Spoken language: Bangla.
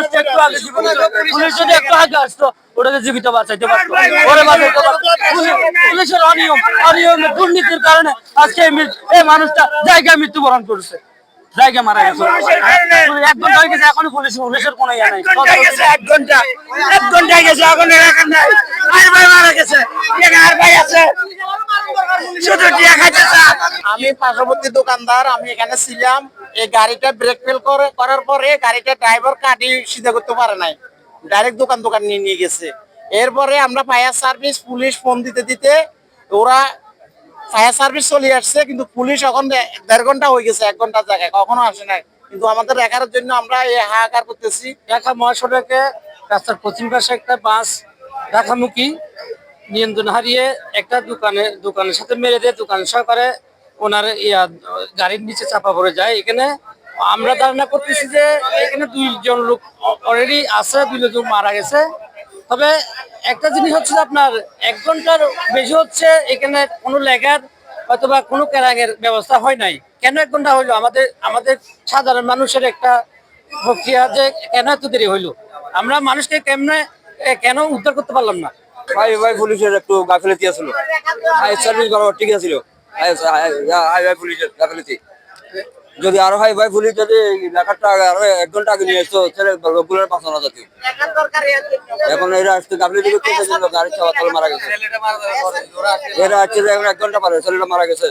মানুষটা একটু আগে জীবিত পুলিশ যদি একটু আগে আসতো ওটাকে জীবিত বাঁচাইতে পারতো। ওরে বাঁচাইতে পারতো। পুলিশের অনিয়ম অনিয়ম দুর্নীতির কারণে আজকে এই মানুষটা জায়গায় মৃত্যুবরণ করছে। জায়গা মারা গেছে। এক ঘণ্টা হয়ে গেছে এখনও পুলিশ পুলিশের কোনো ইয়ে নাই। এক ঘণ্টা এক ঘন্টায় গেছে এখন এলাকার নাই আর ভাই মারা গেছে। আর ভাই আছে। শুধু টিয়া খাইতেছে। আমি পার্শ্ববর্তী দোকানদার আমি এখানে ছিলাম। এই গাড়িটা ব্রেক ফেল করে, করার পরে গাড়িটা ড্রাইভার কাটি সিধা করতে পারে নাই। ডাইরেক্ট দোকান দোকান নিয়ে নিয়ে গেছে। এরপরে আমরা ফায়ার সার্ভিস পুলিশ ফোন দিতে দিতে ওরা ফায়ার সার্ভিস চলে আসছে, কিন্তু পুলিশ এখন দেড় ঘণ্টা হয়ে গেছে, এক ঘণ্টার জায়গায়, কখনো আসে নাই। কিন্তু আমাদের রেখার জন্য আমরা এই হাহাকার করতেছি। ঢাকা মহাসড়কে রাস্তার পশ্চিম পাশে একটা বাস ঢাকামুখী নিয়ন্ত্রণ হারিয়ে একটা দোকানে দোকানের সাথে মেরে দিয়ে দোকান সহকারে ওনার ইয়া গাড়ির নিচে চাপা পড়ে যায়। এখানে আমরা ধারণা করতেছি যে এখানে দুইজন লোক অলরেডি আছে দুই লোক মারা গেছে। তবে একটা জিনিস হচ্ছে আপনার এক ঘণ্টার বেশি হচ্ছে এখানে কোনো লেখার অথবা কোনো কেরাঙের ব্যবস্থা হয় নাই। কেন এক ঘণ্টা হইল? আমাদের আমাদের সাধারণ মানুষের একটা প্রক্রিয়া যে কেন এত দেরি হইল? আমরা মানুষকে কেমনে কেন উদ্ধার করতে পারলাম না? ভাই ভাই পুলিশের একটু গাফিলতি আছিল হাই সার্ভিস ঠিক আছিল যদি আরও হাই ভাই ফুলি যদি লেখাটা আরও এক ঘণ্টা আগে নিয়ে আসতো ছেলে লোকগুলোর পাঁচানো যেত এখন এরা আসতে করতে গাড়ি চাওয়া মারা গেছে। এরা আসছে এখন এক ঘণ্টা পারে ছেলেটা মারা গেছে।